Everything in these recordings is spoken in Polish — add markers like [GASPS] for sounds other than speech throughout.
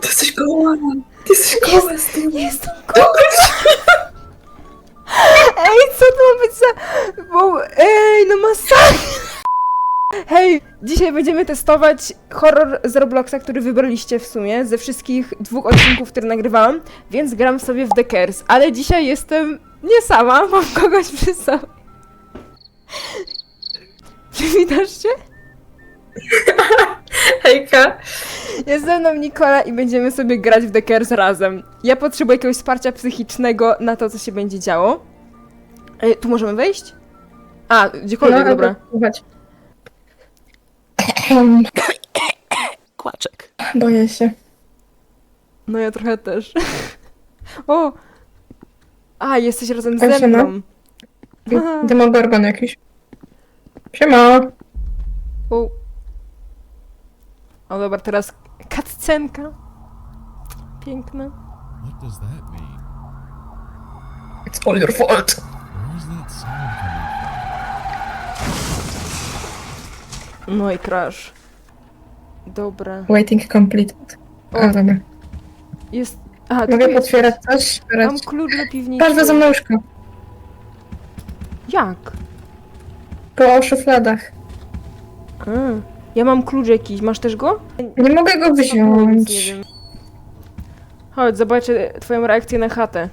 Ty jesteś goła! Ty jesteś goła z tym! Jestem Ej, co to ma być za... Bo... Ej, no masakra! Hej, dzisiaj będziemy testować horror z Robloxa, który wybraliście w sumie ze wszystkich dwóch odcinków, które nagrywałam, więc gram sobie w The Curse, ale dzisiaj jestem nie sama, [LAUGHS] mam kogoś przy sobie. Przywitasz się? [LAUGHS] Hejka! Jest ze mną Nikola i będziemy sobie grać w Curse razem. Ja potrzebuję jakiegoś wsparcia psychicznego na to, co się będzie działo. Ej, tu możemy wejść? A, gdziekolwiek, No, dobra. Słuchać. Kłaczek. Boję się. No ja trochę też. [LAUGHS] o! A, jesteś razem ze Siema. mną. Aha. Demogorgon jakiś. Siema! O. o, dobra, teraz cutscenka. Piękna. What does that mean? It's all your fault! Where is that sound coming No i crash. Dobra. Waiting completed. O. A, dobra. Jest... Aha, Mogę jest- potwierać coś? Mam klucz do piwnicy. Patrz, wezmę nóżkę. Jak? Po szufladach. A, ja mam klucz jakiś, masz też go? Nie mogę go wziąć. nie wiem. Chodź, zobaczę twoją reakcję na chatę.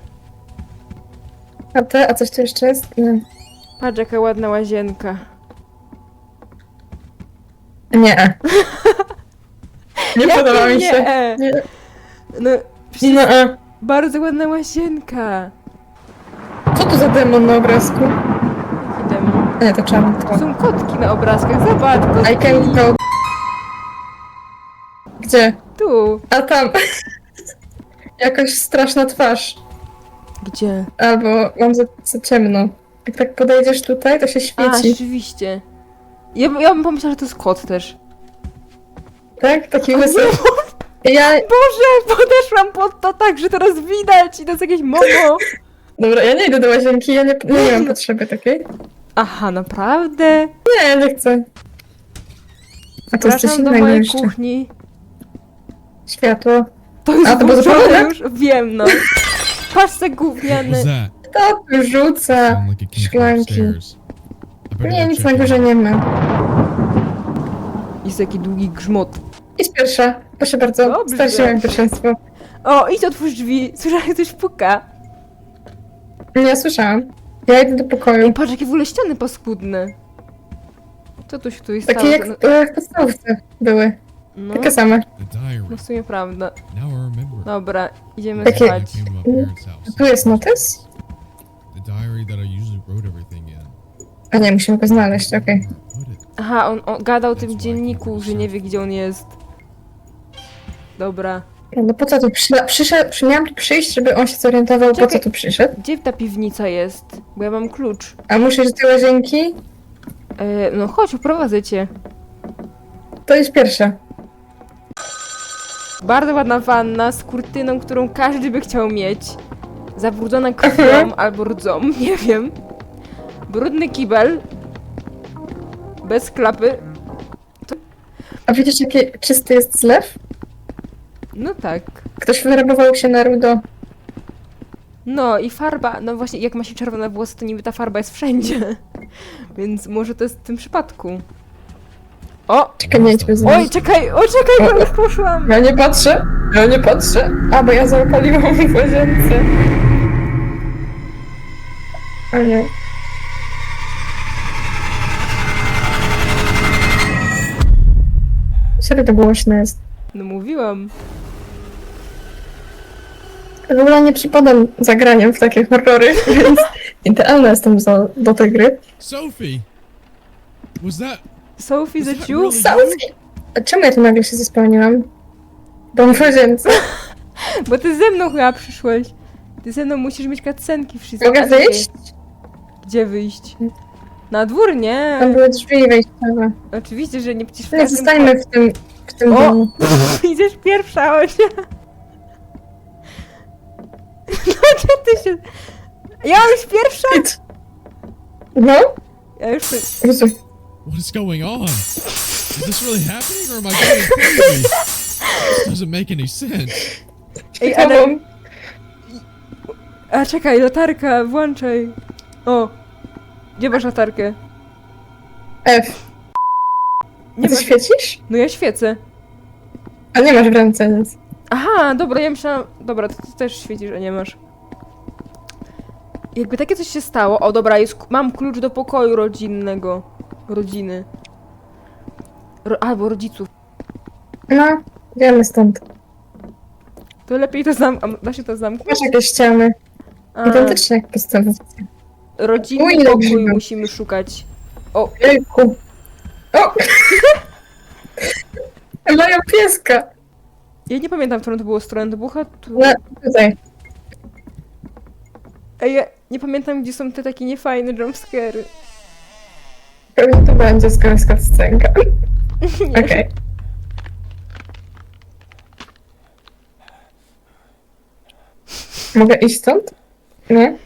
A te, a coś tu jeszcze jest? Nie. Patrz, jaka ładna łazienka. Nie. [LAUGHS] Nie Jakie podoba mi nie? się. Nie. No, przecież No, a. bardzo ładna łazienka. Co tu za demon na obrazku? Nie, to czarny. Tu są kotki na obrazkach, zobacz, kotki. I can go. Gdzie? Tu. A tam. [LAUGHS] Jakaś straszna twarz. Gdzie? Albo mam za, za ciemno. Jak tak podejdziesz tutaj, to się A, świeci. rzeczywiście. Ja, bym- ja bym pomyślała, że to jest kot też. Tak? Taki łysy. Ja... Boże, podeszłam pod to tak, że teraz widać i to jest jakieś momo. Dobra, ja nie idę do łazienki, ja nie, nie mam potrzeby takiej. Aha, naprawdę? Nie, nie chcę. A to jest coś do innego mojej jeszcze. kuchni. Światło. To jest A, to było włączone zapalone? już? Wiem, no. Patrz te gówniane. What's that? To tu rzuca. Sound like it came from Szklanki. upstairs. I better Nie, go nic check na it górze out. nie ma. Jest taki długi grzmot. Idź pierwsza. Proszę bardzo. Dobrze. Starczyłem pierwszeństwo. O, idź otwórz drzwi. Słyszałem, jak ktoś puka. Nie, słyszałam. Ja idę do pokoju. Patrz, jakie w ogóle ściany paskudne. Co tu się tu jest Takie jak w, e, w podstawce były. no, Takie same. The diary. no w sumie prawda. Now I remember. Dobra, idziemy Takie- spać. I came to my parents' house. Tu jest notes? The diary that I usually wrote everything in. A nie, musimy go znaleźć, okej. Put it. Aha, on, on gadał o tym dzienniku, że nie wie, gdzie on jest. Dobra. No po co tu przyszedł? Przyszedł, przy, miałam tu przyjść, żeby on się zorientował, po co tu przyszedł. Gdzie ta piwnica jest? Bo ja mam klucz. A muszę iść do łazienki? E, no chodź, uprowadzę cię. To jest pierwsza. Bardzo ładna wanna z kurtyną, którą każdy by chciał mieć. Zabrudzona krwią Mhm. albo rdzą, [LAUGHS] nie wiem. Brudny kibel. Bez klapy. A widzisz, jaki czysty jest zlew? No tak. Ktoś wyrabował się na rudo. No i farba, no właśnie jak ma się czerwone włosy, to niby ta farba jest wszędzie. [LAUGHS] Więc może to jest w tym przypadku. O! Czekaj, nie idźmy Oj, czekaj, o czekaj, bo już poszłam! Ja nie patrzę, ja nie patrzę. A, bo ja zapaliłam w łazience. A nie. Serio to głośne jest. No mówiłam. W ogóle nie przypadam zagraniem w takie horrory, [LAUGHS] więc idealna jestem za, do tej gry. Sophie! Was that? Sophie Is Jew? really- Sophie! A czemu ja tu nagle się zespełniłam? Bo w łazience. [LAUGHS] Bo ty ze mną chyba przyszłeś. Ty ze mną musisz mieć cutscenki wszystkie. Mogę A gdzie- wyjść? Gdzie wyjść? Na dwór? Nie. Tam były drzwi wejściowe. Oczywiście, że nie przecież w Nie, każdym- zostańmy w tym, w tym O! domu. [LAUGHS] Idziesz pierwsza, Osia. No gdzie ty się... Ja już pierwsza? No? Ja już... What is going on? Is this really happening or am I going crazy? This doesn't make any sense. Ej, ale... Tobą. A czekaj, latarka, włączaj. O. Gdzie masz latarkę? F. Nie A ty masz... świecisz? No ja świecę. A nie masz w ręce nic. Aha, dobra, ja myślałam... Dobra, to ty też świecisz, a nie masz. Jakby takie coś się stało... O, dobra, jest... mam klucz do pokoju rodzinnego. Rodziny. Ro... Albo rodziców. No, idziemy stąd. To lepiej to zam... a Da się to zamknąć? Masz jakieś ściany. A, Identycznie jak podstawówce. rodzinny Oj, ile pokój musimy szukać. O, Jejku. O! [LAUGHS] Mają pieska. Ja nie pamiętam, którą to było stronę. To było chyba tu... No, tutaj. Ej, ja nie pamiętam, gdzie są te takie niefajne jumpscary. Pewnie to będzie skoro scenka. [LAUGHS] Okej. Mogę iść stąd? Nie?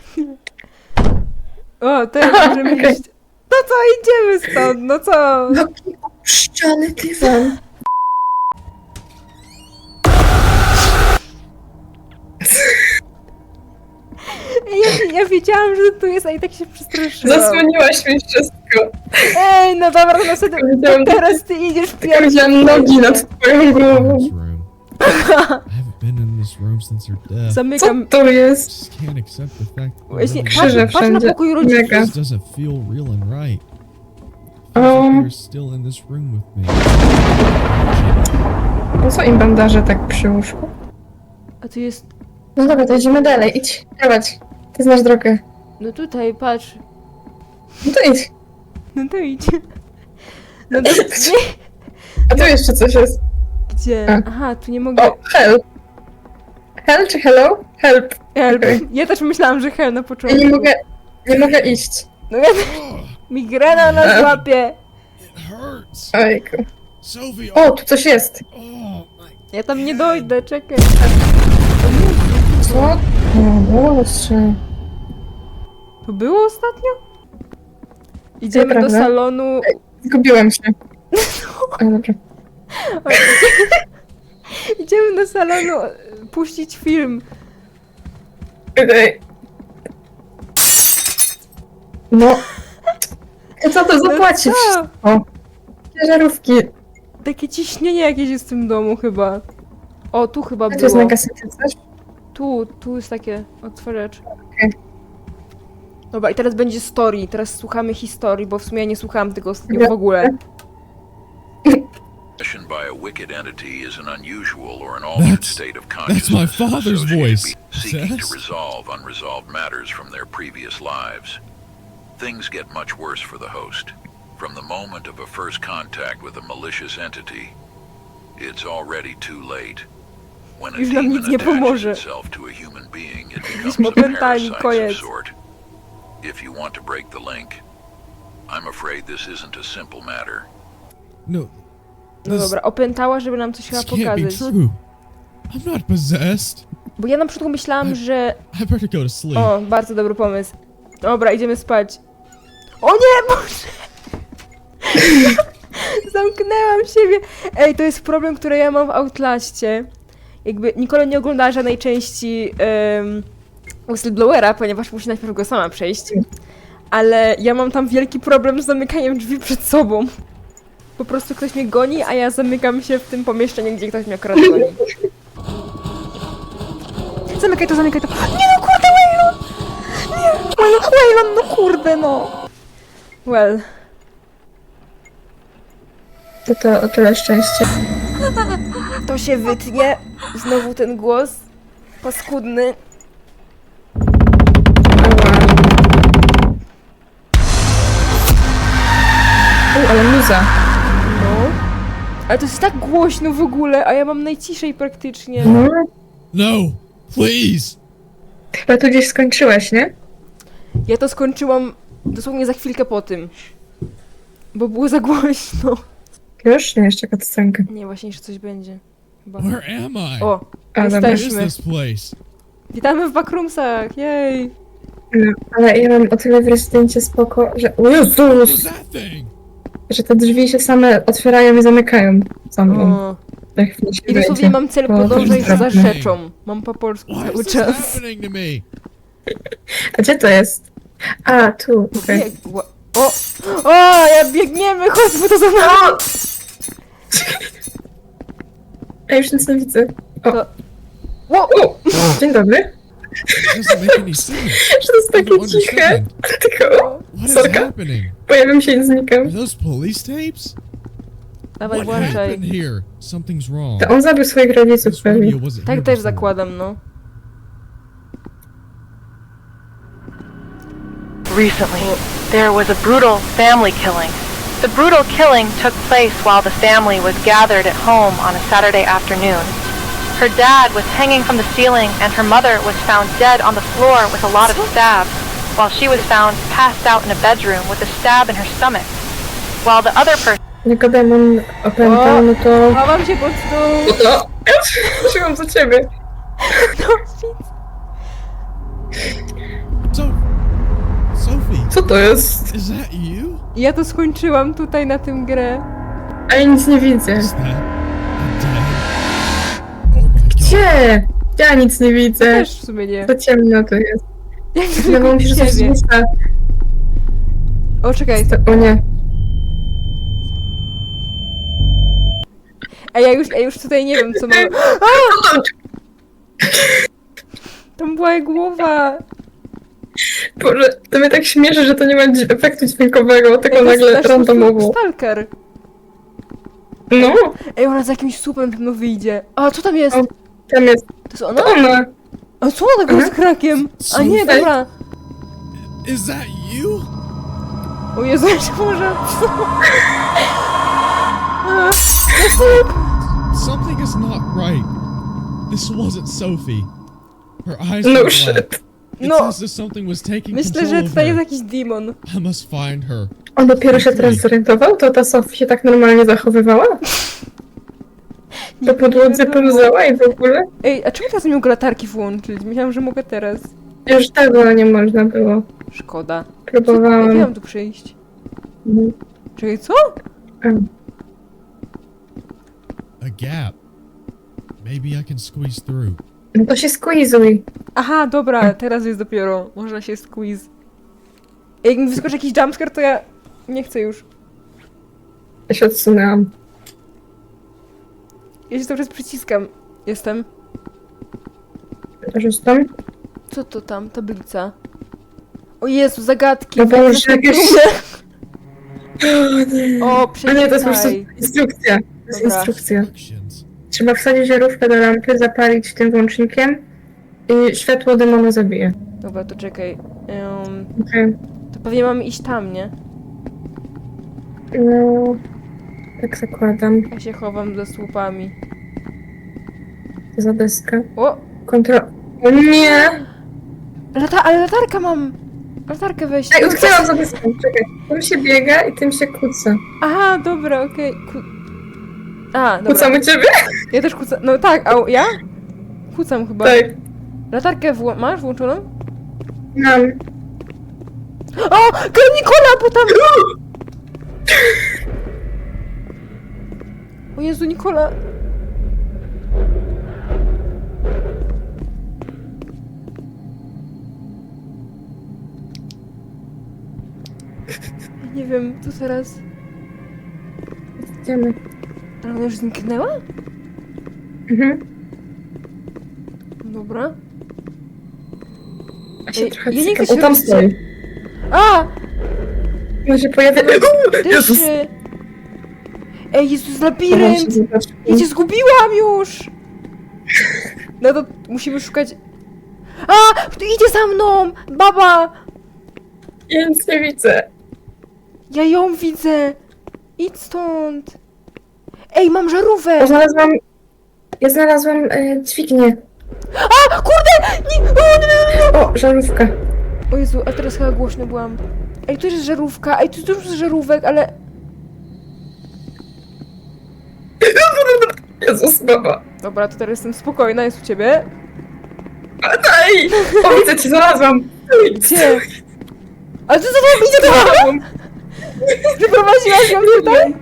O, teraz [LAUGHS] możemy Okej. iść. No co, idziemy stąd, no co? Jaki ściany dywan. Ja, wiedziałam, że tu jest, a i tak się przestraszyłam. Zasłoniłaś mi wszystko. Ej, no dobra, no sobie, Widziałam- to teraz ty idziesz Tylko pierwszy. widziałam nogi nad twoją głową. This [LAUGHS] room. I haven't been in this room since her death. Co Zamykam. to jest? Just can't accept the fact that Właśnie, this patrz, Krzyże patrz na wszędzie. pokój rodziców. Mega. doesn't feel real and right. Feels Um. like they're still in this room with me. Po co im bandaże tak przy łóżku? A tu jest, No dobra, to idziemy dalej. Idź, prowadź. Ty znasz drogę. no tutaj, patrz. No to idź. No to idź. [LAUGHS] No to gdzie? A tu jeszcze coś jest. Gdzie? A. Aha, tu nie mogę. O, help. Hell czy hello? Help. Help. okej. Ja też myślałam, że hell na Ja początku. nie mogę, nie mogę iść. No ja [LAUGHS] Migrena nas łapie. It hurts. Ojku. O, tu coś jest. Oh, my. Ja tam nie dojdę, czekaj. Co? O, Boże. To było ostatnio? Idziemy do salonu. Zgubiłam się. [LAUGHS] Dobra. [LAUGHS] Idziemy do salonu e, puścić film. No. [LAUGHS] Co to zapłacić? co? O. Ciężarówki. Takie ciśnienie jakieś jest w tym domu chyba. O, tu chyba tu jest było. na kasecie? Tu, tu jest takie otworzacz. Dobra, i teraz będzie story. Teraz słuchamy historii, bo w sumie ja nie słuchałam tego ostatnio w ogóle. Possession by a wicked entity is an unusual or an altered That's- state of that's consciousness. my father's associated voice. Seeking to resolve unresolved matters from their previous lives. Things get much worse for the host. From the moment of a first contact with a malicious entity, it's already too late. When a Już nam demon nic nie attaches pomoże. itself to a human being, it becomes a opętani, parasite koniec. of sort. If you want to break the link, I'm afraid this isn't a simple matter. No. No This, dobra, opętała, żeby nam coś this chyba can't be pokazać. true. I'm not possessed. Bo ja na początku myślałam, że... I better go to sleep. O, bardzo dobry pomysł. Dobra, idziemy spać. O nie, Boże! [LAUGHS] Zamknęłam siebie. Ej, to jest problem, który ja mam w Outlaście. Jakby Nicole nie oglądała żadnej części um, Whistleblowera, ponieważ musi najpierw go sama przejść. Ale ja mam tam wielki problem z zamykaniem drzwi przed sobą. Po prostu ktoś mnie goni, a ja zamykam się w tym pomieszczeniu, gdzie ktoś mnie akurat goni. Zamykaj to, zamykaj to. Nie no, kurde, Waylon! Nie, Waylon, Waylon, no kurde, no. Well, To to o tyle szczęścia. [LAUGHS] to się wytnie. Znowu ten głos. Paskudny. U, ale muza. No. Ale to jest tak głośno w ogóle, a ja mam najciszej praktycznie. No. No, please. Chyba tu gdzieś skończyłaś, nie? Ja to skończyłam dosłownie za chwilkę po tym. Bo było za głośno. Już? Nie, jeszcze cutscenkę. Nie, właśnie jeszcze coś będzie. Chyba. Where am I? O, A, dobra. Where is jesteśmy. this place? Witamy w backroomsach, jej. No, ale ja mam o tyle w rezydencie spoko, że... O What was Jezus! that thing? Że te drzwi się same otwierają i zamykają. Za mną. O, Tak się I dosłownie wejdzie. mam cel podążać za rzeczą. Mam po polsku Why cały is this czas. happening to me? [LAUGHS] A gdzie to jest? A, tu, okej. Biegła. O! O, ja biegniemy, chodź, bo to za mało. [LAUGHS] Ja już nic nie widzę. O, To- o, dzień dobry. It doesn't make any sense. Że to jest I don't takie ciche. understand. Tylko [LAUGHS] What is Sorka? happening? pojawiam się i znikam. Are those police tapes? Dawaj, What włączaj. happened here? Something's wrong. To on zabił swoich rodziców This pewnie. radio wasn't Tak here też before. zakładam, no. Recently, there was a brutal family killing. The brutal killing took place while the family was gathered at home on a Saturday afternoon. Her dad was hanging from the ceiling and her mother was found dead on the floor with a lot of stabs, while she was found passed out in a bedroom with a stab in her stomach. While the other person Nikodemon opętał, no to... Chowam się pod stół. No to... Ja trzymam za ciebie. No. So, Sophie, Co to jest? is that you? Ja to skończyłam tutaj na tym grę. A ja nic nie widzę. Gdzie? Ja nic nie widzę. Też w sumie nie. To ciemno to jest. Się, że coś ciebie. znika. O, czekaj. O nie. A ja już, ja już tutaj nie wiem, co mam. [GASPS] Tam była głowa. Boże, to mnie tak śmieszy, że to nie ma dź- efektu dźwiękowego, tylko Ej, to nagle nasz randomowo. Stalker. No, Ej, ona z jakimś słupem pewno wyjdzie. A, co tam jest? O. tam jest. To jest ona? To ona. A co ona tak z krakiem? A nie, dobra. Is that you? O Jezu, jeszcze może... Something is not right. This wasn't Sophie. Her eyes No were shit. No. as if something was taking Myślę, control że of tutaj jest her. jakiś demon. I must find her. On dopiero się teraz zorientował? To ta Sofia się tak normalnie zachowywała? Po podłodze pełzała i w ogóle? Ej, a czemu teraz nie mogę latarki włączyć? Myślałam, że mogę teraz. Już tego nie można było. Szkoda. Próbowałam. miałam tu przyjść? Mhm. Czekaj, co? A gap. Maybe I can squeeze through. No to się squeezuj. Aha, dobra, teraz jest dopiero. Można się squeeze. Ej, Jak mi wyskoczy jakiś jumpscare, to ja nie chcę już. Ja się odsunęłam. Ja się cały czas przyciskam. Jestem. Też jestem. Co to tam? Tablica. O Jezu, zagadki. No bo już Zagadki. jakieś- [LAUGHS] O, A nie, to jest po prostu instrukcja. To jest Dobra. instrukcja. Trzeba wsadzić żarówkę do lampy, zapalić tym włącznikiem i światło demonu zabije. Dobra, to czekaj. Em, Okej. to pewnie mamy iść tam, nie? No... Tak zakładam. Ja się chowam za słupami. Za deskę. O! Kontrol... Nie! Lata ale latarkę mam! Latarkę weź. Ej, utknęłam za deską, czekaj. Tym się biega i tym się kłóca. Aha, dobra, okej. Ku... A, dobra. Kłócamy ciebie? Ja też kłócam. No tak, a ja? Kłócam chyba. Tak. Latarkę wło- masz włączoną? Mam. O! Nikola, bo tam... [GASPS] [LAUGHS] O Jezu, Nikola. Nie wiem, co teraz? Idziemy. Ale ona już zniknęła? Mhm. Dobra. Ja się Ej, trochę ja nie cykam. chcę O, się tam stoi. A! On się pojawia. Jezus! Ej, Jezus, labirynt! Ja cię zgubiłam już! [LAUGHS] No to musimy szukać... A! Tu idzie za mną! Baba! Ja nic nie widzę. Ja ją widzę! Idź stąd! Ej, mam żarówkę! znalazłam... Ja znalazłam e, dźwignię. A! Kurde! Nie! O, nie, nie, nie. O, żarówka. o Jezu, a teraz chyba głośno byłam. Ej, tu jest żarówka. Ej, tu dużo jest żarówek, ale... Jezus, baba. Dobra, to teraz jestem spokojna, jest u ciebie. Ej! O, widzę cię, znalazłam. Gdzie? Ale co tobą idzie to? Wyprowadziłaś ją tutaj?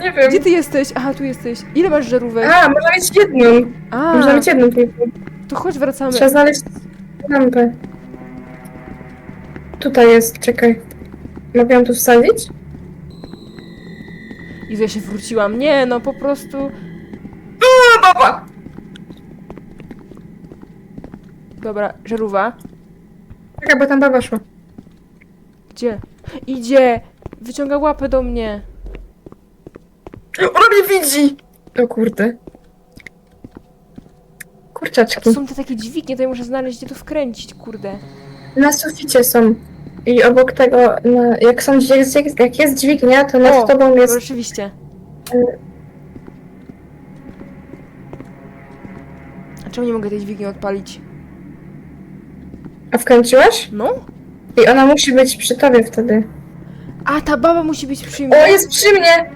Nie wiem. Gdzie ty jesteś? Aha, tu jesteś. Ile masz żarówek? A, można mieć jedną. A, Można mieć jedną tylko. to chodź wracamy. Trzeba znaleźć lampę. Tutaj jest, czekaj. Mogę ją tu wsadzić? Jezu, ja się wróciłam. Nie, no po prostu... O, baba! Dobra, żarówa. Czekaj, bo tam baba szła. Gdzie? Idzie! Wyciąga łapę do mnie. Ona mnie widzi! O kurde. A Kurczaczki. to są te takie dźwignie, to ja muszę znaleźć, gdzie to wkręcić, kurde. Na suficie są. I obok tego, na, jak są jak, jest- jak jest dźwignia, to nad O, tobą No, jest. rzeczywiście. A czemu nie mogę tej dźwigni odpalić? A wkręciłaś? No? I ona musi być przy tobie wtedy. A, ta baba musi być przy mnie. O, jest przy mnie!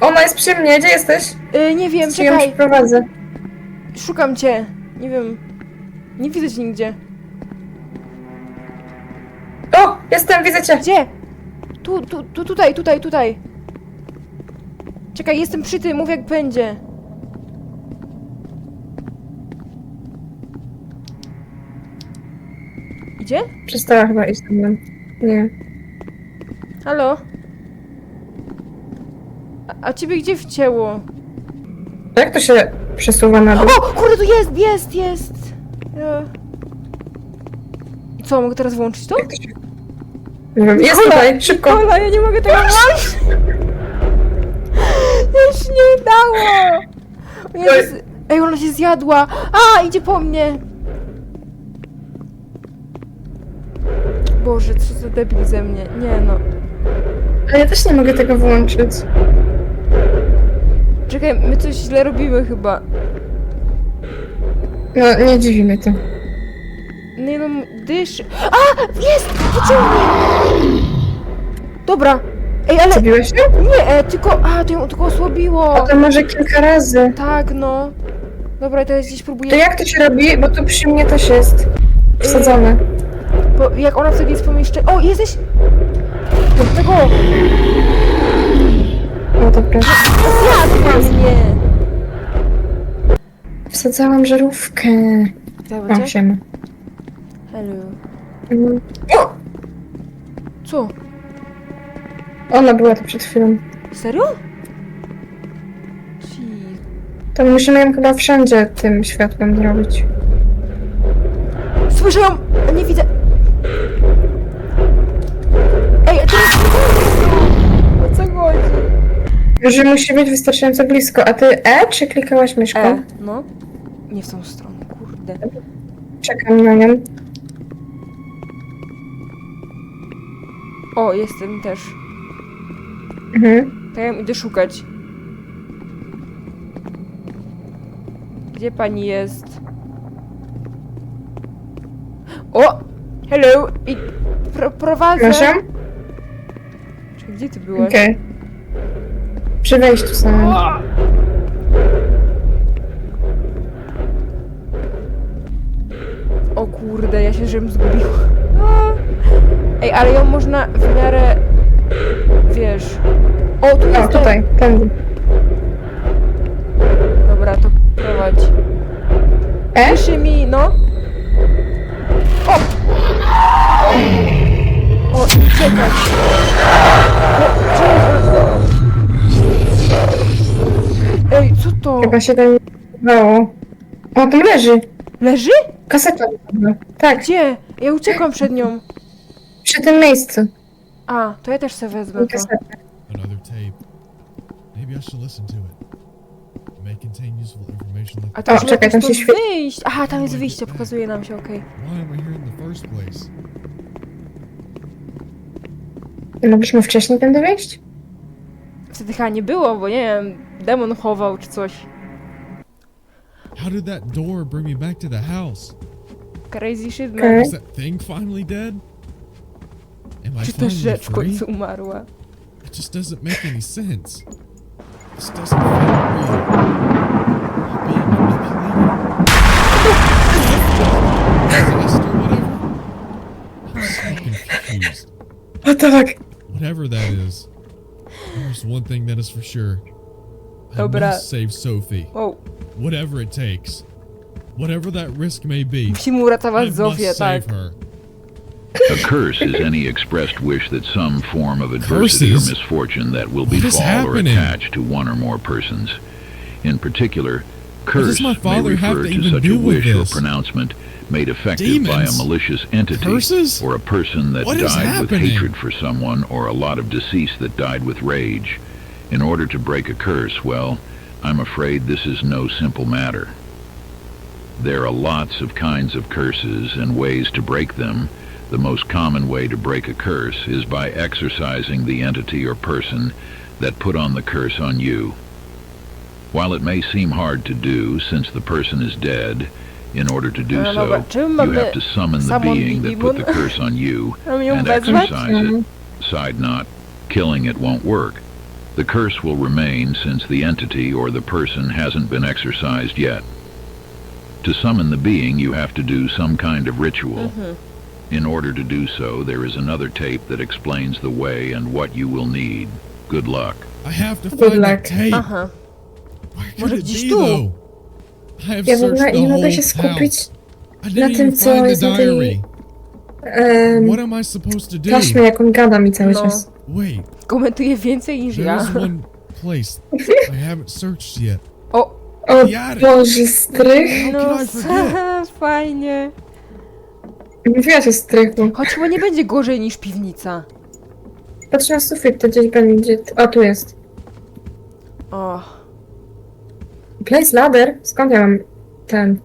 Ona jest przy mnie, gdzie jesteś? Y, nie wiem, Czy ją czekaj. przyprowadzę? Szukam cię. Nie wiem. Nie widzę cię nigdzie. O! Jestem, widzę cię! Gdzie? Tu, tu, tu, tutaj, tutaj, tutaj. Czekaj, jestem przy tym, mów jak będzie. Idzie? Przestała chyba iść ze mną. Nie. Halo? A, a ciebie gdzie wcięło? Jak to się przesuwa na dół? O, kurde, tu jest, jest, jest! E. I co, mogę teraz włączyć to? Jak to się... Nie jest tutaj, szybko! Nikola, ja nie mogę tego włączyć! [LAUGHS] Już nie dało! O Jezus. Ej, ona się zjadła! A, idzie po mnie! Boże, co za debil ze mnie. Nie no. Ale ja też nie mogę tego włączyć. Czekaj, my coś źle robimy chyba. No, nie dziwi mnie to. Nie no, dysz. A! Jest! Wyciągnij! Dobra. Ej, ale... Zabiłeś się? Nie, e, tylko... A, to ją tylko osłabiło. A to może kilka razy. Tak, no. Dobra, teraz gdzieś To próbuję... jak to się robi? Bo tu przy mnie też jest. Wsadzone. Bo jak ona wtedy jest pomieszczenie... O, jesteś... Do tego... No dobra. Zjadła mnie! Wsadzałam żarówkę. Dobra, cię? Hello. Mm. O! Co? Ona była tu przed chwilą. Serio? Jeez. To musimy ją chyba wszędzie tym światłem zrobić. Słyszę ją! Nie widzę. Ej, a teraz... O co chodzi? Że musi być wystarczająco blisko. A ty E czy klikałaś myszką? E, no. Nie w tą stronę, kurde. Czekam na nią. O, jestem też. Mhm. To ja ją idę szukać. Gdzie pani jest? O! Hello! I pro, prowadzę. Proszę? Czekaj, gdzie ty byłaś? Okej. Przy wejściu samym. O kurde, ja się żebym zgubiła. A. Ej, ale ją można w miarę... Wiesz... O, tu O, jest tutaj, tędy. Dobra, to prowadź. E? Pisze mi, no. O! O, uciekać. O, czekaj. Ej, co to? Chyba się tam dało. O, tam leży. Leży? Kaseta. Tak, Gdzie? Ja uciekłam przed nią. Przy tym miejscu. A, to ja też sobie wezmę to. Another tape. Maybe I should listen to it. It may contain useful information like A to O, czekaj, tam się świeci. wyjść. Aha, tam jest wyjście, pokazuje nam się, okej. why am I here in the first place? Nie mogliśmy wcześniej tędy wejść? Wtedy chyba nie było, bo nie wiem, demon chował czy coś. How did that door bring me back to the house? Crazy shit, man. Okej. Is that thing finally dead? Am I Czy finally rzecz w free? końcu umarła? It just doesn't make any sense. This doesn't feel real. Am I being manipulated? Possessed or whatever? I'm so confused. What the fuck? Whatever that is, there's one thing that is for sure. I Dobra. must save Sophie. O, Whatever it takes. Whatever that risk may be. musimy I uratować must Zofię, tak. save her. A curse is any expressed wish that some form of adversity Curses? or misfortune that will What befall or attach to one or more persons. In particular, curse may refer to to such a wish or pronouncement made effective by a malicious entity Curses? or a person that What died with hatred for someone or a lot of deceased that died with rage. In order to break a curse, well, I'm afraid this is no simple matter. There are lots of kinds of curses and ways to break them. The most common way to break a curse is by exorcising the entity or person that put on the curse on you. While it may seem hard to do since the person is dead, in order to do No, no, so, you have to summon the being that put the curse on you [LAUGHS] and wezwać? exorcise it. Mm-hmm. Side note, killing it won't work. The curse will remain since the entity or the person hasn't been exorcised yet. To summon the being, you have to do some kind of ritual. In order to do so, there is another tape that explains the way and what you will need. Good luck. I have to Good find luck. that tape. Aha. Where could Może it gdzieś be, tu? though? I have Ja w searched the nie mogę whole się town. skupić I na didn't tym, even co find the jest na tej- diary. em, What am I supposed to do? taśmie, jak on gada mi cały No. czas. Wait, Komentuje więcej niż ja. there's one place I [LAUGHS] haven't searched yet. O, O Jary. Boże, strych. How no I forget? [LAUGHS] fajnie. Mówiłaś o strychu. Choć chyba nie będzie gorzej niż piwnica. Patrz na sufit, to gdzieś będzie... O, tu jest. O, Place ladder? Skąd ja mam ten?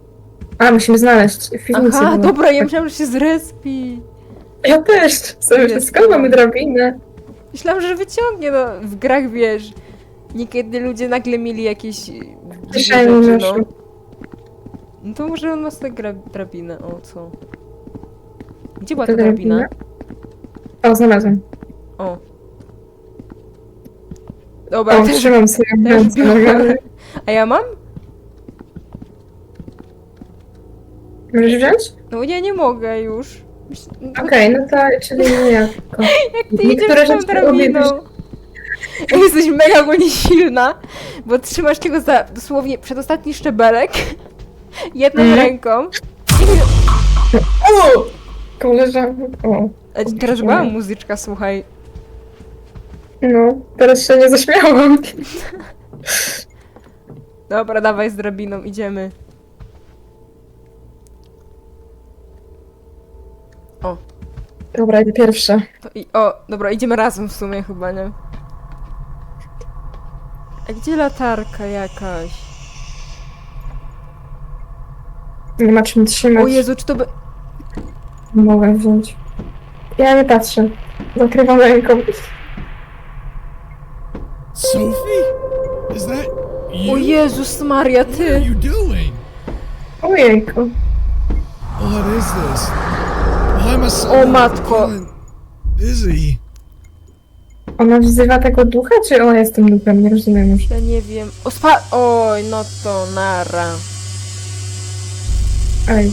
A, musimy znaleźć w piwnicy. aha, było. dobra, ja myślałam, że się zrespi. Ja też. Sobie, Jest skąd mamy drabinę? Myślałam, że wyciągnie, no w grach wiesz. Niekiedy ludzie nagle mieli jakieś dziwne Kieszeni rzeczy, no. No to może on ma sobie gra drabinę, o co? Gdzie była ta drabina? O, znalazłem. O. Dobra, O, też, trzymam sobie ręce. A ja mam? Możesz wziąć? No ja nie mogę już. Okej, no to czyli nie ja. tylko. [LAUGHS] Jak ty Niektóre idziesz tą rzeczy drabiną? [LAUGHS] Jesteś mega ogólnie silna, bo trzymasz tego za dosłownie przedostatni szczebelek [LAUGHS] jedną Mhm. ręką. O! Koleżanko. O. Teraz była muzyczka, słuchaj. No, teraz się nie zaśmiałam. Dobra, dawaj z drabiną, idziemy. O, Dobra, idę pierwsza. to i, o, dobra, idziemy razem w sumie chyba, nie? A gdzie latarka jakaś? Nie ma czym trzymać. O Jezu, czy to by... Mogę wziąć. Ja nie patrzę. Zakrywam ręką. Sophie? Is that you? O Jezus Maria, What are ty! you doing? Ojejku. What is this? Why am I so O matko! dizzy? Ona wzywa tego ducha, czy ona jest tym duchem? Nie rozumiem już. Ja nie wiem. O, spa... Oj, no to nara. Ej.